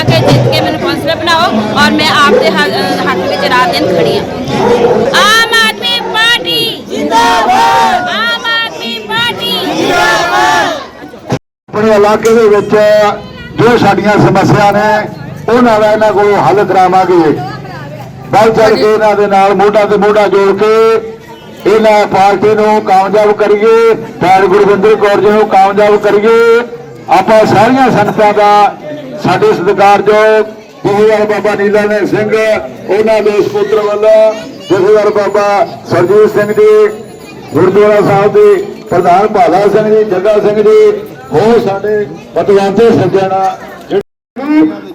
ਬਣਾਓ ਔਰ ਮੈਂ ਆਪ ਦੇ ਹੱਥ ਵਿੱਚ ਰਾਤ ਦਿਨ ਖੜੀ ਹਾਂ। ਆਮ ਆਦਮੀ ਪਾਰਟੀ ਜਿੰਦਾਬਾਦ! ਆਮ ਆਦਮੀ ਪਾਰਟੀ ਆਪਣੇ ਇਲਾਕੇ ਦੇ ਵਿੱਚ ਜੋ ਸਾਡੀਆਂ ਸਮੱਸਿਆ ਨੇ, ਉਹਨਾਂ ਦਾ ਇਹਨਾਂ ਕੋਲ ਹੱਲ ਕਰਾਵਾਂਗੇ। ਵੱਲ ਚੜ ਕੇ ਇਹਨਾਂ ਦੇ ਨਾਲ ਮੋਢਾ ਤੇ ਮੋਢਾ ਜੋੜ ਕੇ ਇਹਨਾਂ ਪਾਰਟੀ ਨੂੰ ਕਾਮਯਾਬ ਕਰੀਏ, ਭੈਣ ਗੁਰਵਿੰਦਰ ਕੌਰ ਜੀ ਨੂੰ ਕਾਮਯਾਬ ਕਰੀਏ। ਆਪਾਂ ਸਾਰੀਆਂ ਸੰਗਤਾਂ ਦਾ ਸਾਡੇ ਸਤਿਕਾਰਯੋਗ ਜਥੇਦਾਰ ਬਾਬਾ ਨੀਲਾ ਨੇ ਸਿੰਘ ਉਹਨਾਂ ਦੇ ਸੁਪੁੱਤਰ ਵੱਲੋਂ ਜਥੇਦਾਰ ਬਾਬਾ ਸਰਜੀਤ ਸਿੰਘ ਜੀ ਗੁਰਦੁਆਰਾ ਸਾਹਿਬ ਦੇ ਪ੍ਰਧਾਨ ਭਾਲਾ ਸਿੰਘ ਜੀ ਜੱਗਾ ਸਿੰਘ ਜੀ ਹੋਰ ਸਾਡੇ ਪਤਵੰਤੇ ਸੱਜਣਾ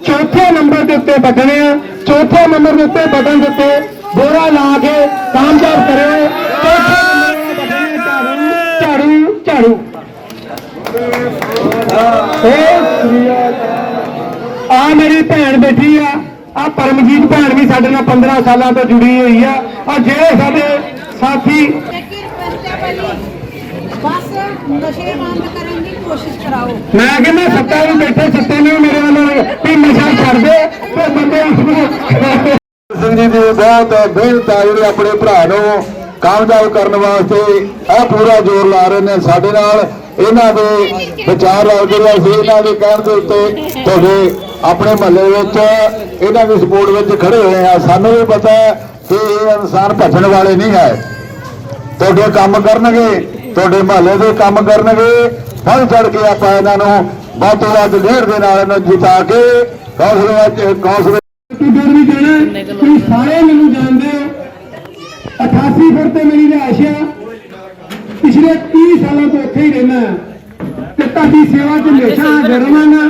ਚੌਥੇ ਨੰਬਰ ਦੇ ਉੱਤੇ ਬਟਨੇ ਆ ਚੌਥੇ ਨੰਬਰ ਦੇ ਉੱਤੇ ਬਟਨ ਦੇ ਉੱਤੇ ਬੋਰਾ ਲਾ ਕੇ ਕਾਮਯਾਬ ਕਰਿਓ ਚੌਥੇ ਨੰਬਰ ਦੇ ਬਟਨ ਝਾੜੂ ਝਾੜੂ ਏ। ਆ ਮੇਰੀ ਭੈਣ ਬੈਠੀ ਆ। ਆ ਪਰਮਜੀਤ ਭੈਣ ਵੀ ਸਾਡੇ ਨਾਲ 15 ਸਾਲਾਂ ਤੋਂ ਜੁੜੀ ਹੋਈ ਆ। ਆ ਜਿਹੜੇ ਸਾਡੇ ਸਾਥੀ ਬਸ ਨਸ਼ੇ ਬੰਦ ਕਰਨ ਦੀ ਕੋਸ਼ਿਸ਼ ਕਰਾਓ। ਮੈਂ ਕਹਿੰਦਾ ਸੱਤਾ ਵੀ ਬੈਠੇ ਸੱਤੇ ਨੇ ਮੇਰੇ ਵੱਲੋਂ ਵੀ ਨਸ਼ਾ ਛੱਡ ਦੇ ਤੇ ਬੰਦੇ ਉਸਨੂੰ ਸਿੰਘ ਜੀ ਦੀ ਬਹੁਤ ਮਿਹਨਤ ਆ ਜਿਹੜੇ ਆਪਣੇ ਭਰਾ ਨੂੰ ਕਾਮਯਾਬ ਕਰਨ ਵਾਸਤੇ ਇਹ ਪੂਰਾ ਜ਼ੋਰ ਲਾ ਰਹੇ ਨੇ ਸਾਡੇ ਨਾਲ। ਇਹਨਾਂ ਦੇ ਵਿਚਾਰ ਰਲ ਜਿਹੜੇ ਅਸੀਂ ਇਹਨਾਂ ਦੇ ਕਹਿਣ ਦੇ ਉੱਤੇ ਤੁਹਾਡੇ ਆਪਣੇ ਮਹੱਲੇ ਵਿੱਚ, ਇਹਨਾਂ ਦੀ ਸਪੋਰਟ ਵਿੱਚ ਖੜੇ ਹੋਏ ਆ। ਸਾਨੂੰ ਵੀ ਪਤਾ ਹੈ ਕਿ ਇਹ ਇਨਸਾਨ ਭੱਜਣ ਵਾਲੇ ਨਹੀਂ ਹੈ। ਤੁਹਾਡੇ ਕੰਮ ਕਰਨਗੇ, ਤੁਹਾਡੇ ਮਹੱਲੇ ਦੇ ਕੰਮ ਕਰਨਗੇ। ਫਲ ਚੜ ਕੇ ਆਪਾਂ ਇਹਨਾਂ ਨੂੰ ਵੱਧ ਤੋਂ ਵੱਧ ਲੀਡ ਦੇ ਨਾਲ ਇਹਨਾਂ ਜਿਤਾ ਕੇ, ਕੌਂਸਲ ਵਿੱਚ ਕੌਂਸਲ ਤੂੰ ਡਰ ਵੀ ਜਾਣਾ ਤੁਸੀਂ ਸਾਰੇ ਮੈਨੂੰ ਜਾਣਦੇ ਹੋ। 88 ਫੁੱਟ ਤੇ ਮੇਰੀ ਰਿਹਾਇਸ਼ ਆ। ਪਿਛਲੇ 30 ਸਾਲਾਂ ਤੋਂ ਇੱਥੇ ਹੀ ਰਹਿਣਾ ਤੇ ਤੁਹਾਡੀ ਸੇਵਾ 'ਚ ਹਮੇਸ਼ਾ ਹਾਜ਼ਰ ਰਹਾਂਗਾ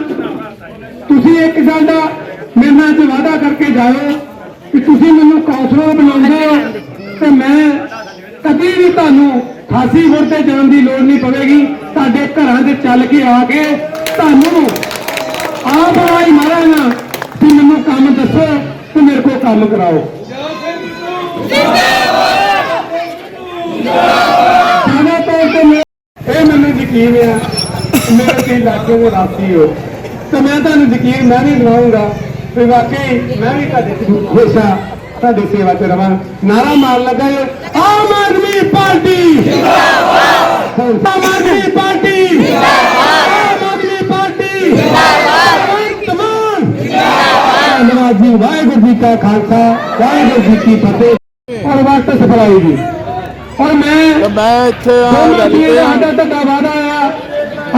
ਤੁਸੀਂ ਇੱਕ ਗੱਲ ਦਾ ਮੇਰੇ ਨਾਲ ਚ ਵਾਅਦਾ ਕਰਕੇ ਜਾਓ ਕਿ ਤੁਸੀਂ ਮੈਨੂੰ ਕੌਂਸਲਰ ਬਣਾਉਂਦੇ ਹੋ ਤੇ ਮੈਂ ਕਦੀ ਵੀ ਤੁਹਾਨੂੰ 88 ਫੁੱਟ ਤੇ ਜਾਣ ਦੀ ਲੋੜ ਨਹੀਂ ਪਵੇਗੀ। ਤੁਹਾਡੇ ਘਰਾਂ ਦੇ ਚੱਲ ਕੇ ਆ ਕੇ ਤੁਹਾਨੂੰ ਆਪ ਆਈ ਮਾਰਾਂਗਾ ਕਿ ਮੈਨੂੰ ਕੰਮ ਦੱਸੋ ਤੇ ਮੇਰੇ ਕੋਲ ਕੰਮ ਕਰਾਓ। ਜ਼ਿਆਦਾ ਤੌਰ ਤੇ ਮੈਂ- ਇਹ ਮੈਨੂੰ ਯਕੀਨ ਹੈ ਮੇਰੇ ਤੇ ਇਲਾਕੇ ਦੇ ਰਾਸੀ ਹੋ। ਤੇ ਮੈਂ ਤੁਹਾਨੂੰ ਯਕੀਨ ਮੈਂ ਵੀ ਦਿਵਾਉਂਗਾ ਕਿ ਵਾਕਈ ਮੈਂ ਵੀ ਤੁਹਾਡੇ ਤੇ ਤੁਹਾਡੀ ਸੇਵਾ ਚ ਰਵਾਂ। ਨਾਰਾ ਮਾਰ ਲੱਗਾ ਆਮ ਆਦਮੀ ਪਾਰਟੀ। ਜਿੰਦਾਬਾਦ ਆਮ ਆਦਮੀ ਪਾਰਟੀ। ਜਿੰਦਾਬਾਦ ਆਮ ਆਦਮੀ ਪਾਰਟੀ। ਜਿੰਦਾਬਾਦ ਤਮਾਮ। ਧੰਨਵਾਦ ਜੀ। ਵਾਹਿਗੁਰੂ ਜੀ ਕਾ ਖਾਲਸਾ, ਵਾਹਿਗੁਰੂ ਜੀ ਕੀ ਫਤਿਹ। ਔਰ ਵਕਤ ਸਫਲਾਈ ਜੀ। ਔਰ ਮੈਂ ਮੈਂ ਇੱਥੇ ਗੱਲ ਦਾ ਸਾਡਾ ਤੁਹਾਡਾ ਵਾਅਦਾ ਆ।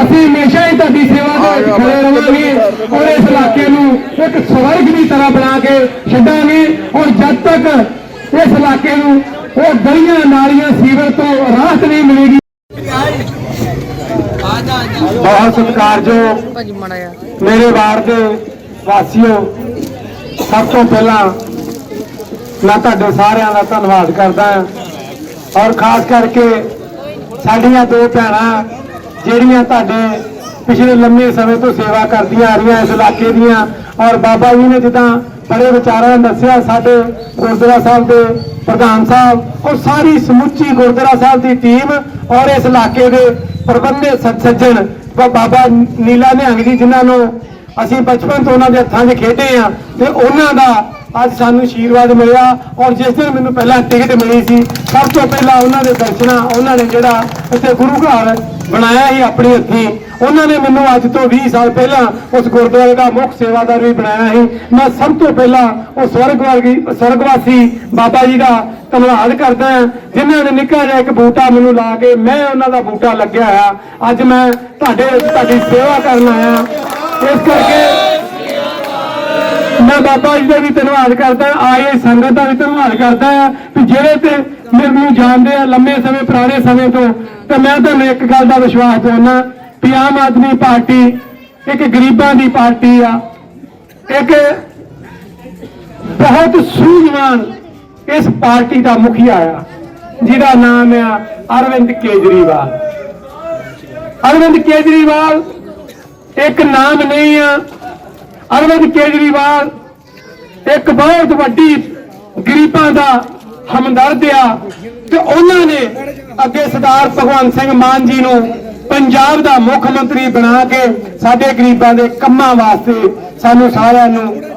ਅਸੀਂ ਹਮੇਸ਼ਾ ਹੀ ਤੁਹਾਡੀ ਸੇਵਾ ਦੇ ਵਿੱਚ ਖੜੇ ਰਵਾਂਗੇ ਔਰ ਇਸ ਇਲਾਕੇ ਨੂੰ ਇੱਕ ਸਵਰਗ ਦੀ ਤਰ੍ਹਾਂ ਬਣਾ ਕੇ ਛੱਡਾਂਗੇ ਔਰ ਜਦ ਤੱਕ ਇਸ ਇਲਾਕੇ ਨੂੰ ਉਹ ਗਲੀਆਂ ਨਾਲੀਆਂ ਸੀਵਰ ਤੋਂ ਰਾਹਤ ਨਹੀਂ ਮਿਲੇਗੀ। ਬਹੁਤ ਸਤਿਕਾਰਯੋਗ ਮੇਰੇ ਵਾਰਡ ਦੇ ਵਾਸੀਓ ਸਭ ਤੋਂ ਪਹਿਲਾਂ ਮੈਂ ਤੁਹਾਡੇ ਸਾਰਿਆਂ ਦਾ ਧੰਨਵਾਦ ਕਰਦਾ ਹਾਂ। ਔਰ ਖਾਸ ਕਰਕੇ ਸਾਡੀਆਂ ਦੋ ਭੈਣਾਂ ਜਿਹੜੀਆਂ ਤੁਹਾਡੇ ਪਿਛਲੇ ਲੰਮੇ ਸਮੇਂ ਤੋਂ ਸੇਵਾ ਕਰਦੀਆਂ ਆ ਰਹੀਆਂ ਇਸ ਇਲਾਕੇ ਦੀਆਂ, ਔਰ ਬਾਬਾ ਜੀ ਨੇ ਜਿੱਦਾਂ ਬੜੇ ਵਿਚਾਰਾਂ ਨਾਲ ਦੱਸਿਆ ਸਾਡੇ ਗੁਰਦੁਆਰਾ ਸਾਹਿਬ ਦੇ ਪ੍ਰਧਾਨ ਸਾਹਿਬ ਔਰ ਸਾਰੀ ਸਮੁੱਚੀ ਗੁਰਦੁਆਰਾ ਸਾਹਿਬ ਦੀ ਟੀਮ ਔਰ ਇਸ ਇਲਾਕੇ ਦੇ ਪ੍ਰਬੰਧਕ ਸ- ਸੱਜਣ ਬ- ਬਾਬਾ ਨੀਲਾ ਨਿਹੰਗ ਜੀ, ਜਿਨ੍ਹਾਂ ਨੂੰ ਅਸੀਂ ਬਚਪਨ ਤੋਂ ਉਹਨਾਂ ਦੇ ਹੱਥਾਂ 'ਚ ਖੇਡੇ ਆ, ਤੇ ਉਹਨਾਂ ਦਾ ਅੱਜ ਸਾਨੂੰ ਆਸ਼ੀਰਵਾਦ ਮਿਲਿਆ ਔਰ ਜਿਸ ਦਿਨ ਮੈਨੂੰ ਪਹਿਲਾਂ ਟਿਕਟ ਮਿਲੀ ਸੀ, ਸਭ ਤੋਂ ਪਹਿਲਾਂ ਉਹਨਾਂ ਦੇ ਦਰਸ਼ਨਾਂ, ਉਹਨਾਂ ਨੇ ਜਿਹੜਾ ਇੱਥੇ ਗੁਰੂ ਘਰ ਬਣਾਇਆ ਸੀ ਆਪਣੇ ਹੱਥੀਂ, ਉਹਨਾਂ ਨੇ ਮੈਨੂੰ ਅੱਜ ਤੋਂ 20 ਸਾਲ ਪਹਿਲਾਂ ਉਸ ਗੁਰਦੁਆਰੇ ਦਾ ਮੁੱਖ ਸੇਵਾਦਾਰ ਵੀ ਬਣਾਇਆ ਸੀ। ਮੈਂ ਸਭ ਤੋਂ ਪਹਿਲਾਂ ਉਹ ਸਵਰਗ ਵਰਗੀ, ਸਵਰਗਵਾਸੀ ਬਾਬਾ ਜੀ ਦਾ ਧੰਨਵਾਦ ਕਰਦਾ ਹਾਂ, ਜਿਨ੍ਹਾਂ ਨੇ ਨਿੱਕਾ ਜਿਹਾ ਇੱਕ ਬੂਟਾ ਮੈਨੂੰ ਲਾ ਕੇ ਮੈਂ ਉਹਨਾਂ ਦਾ ਬੂਟਾ ਲੱਗਿਆ ਹੋਇਆ। ਅੱਜ ਮੈਂ ਤੁਹਾਡੇ, ਤੁਹਾਡੀ ਸੇਵਾ ਕਰਨ ਆਇਆ ਇਸ ਕਰਕੇ ਮੈਂ ਬਾਬਾ ਜੀ ਦਾ ਵੀ ਧੰਨਵਾਦ ਕਰਦਾ, ਆਏ ਸੰਗਤ ਦਾ ਵੀ ਧੰਨਵਾਦ ਕਰਦਾ ਆ ਕਿ ਜਿਹੜੇ ਤੇ ਮੈਨੂੰ ਜਾਣਦੇ ਆ, ਲੰਮੇ ਸਮੇਂ, ਪੁਰਾਣੇ ਸਮੇਂ ਤੋਂ, ਤੇ ਮੈਂ ਤੁਹਾਨੂੰ ਇੱਕ ਗੱਲ ਦਾ ਵਿਸ਼ਵਾਸ ਦਿਵਾਉਣਾ ਕਿ ਆਮ ਆਦਮੀ ਪਾਰਟੀ ਇੱਕ ਗਰੀਬਾਂ ਦੀ ਪਾਰਟੀ ਆ, ਇੱਕ ਬਹੁਤ ਸੂਝਵਾਨ ਇਸ ਪਾਰਟੀ ਦਾ ਮੁਖੀਆ ਆ, ਜਿਹਦਾ ਨਾਮ ਆ ਅਰਵਿੰਦ ਕੇਜਰੀਵਾਲ। ਅਰਵਿੰਦ ਕੇਜਰੀਵਾਲ ਇੱਕ ਨਾਮ ਨਹੀਂ ਆ, ਅਰਵਿੰਦ ਕੇਜਰੀਵਾਲ ਇੱਕ ਬਹੁਤ ਵੱਡੀ ਗਰੀਬਾਂ ਦਾ ਹਮਦਰਦ ਆ ਤੇ ਉਹਨਾਂ ਨੇ ਅੱਗੇ ਸਰਦਾਰ ਭਗਵੰਤ ਸਿੰਘ ਮਾਨ ਜੀ ਨੂੰ ਪੰਜਾਬ ਦਾ ਮੁੱਖ ਮੰਤਰੀ ਬਣਾ ਕੇ ਸਾਡੇ ਗਰੀਬਾਂ ਦੇ ਕੰਮਾਂ ਵਾਸਤੇ ਸਾਨੂੰ ਸਾਰਿਆਂ ਨੂੰ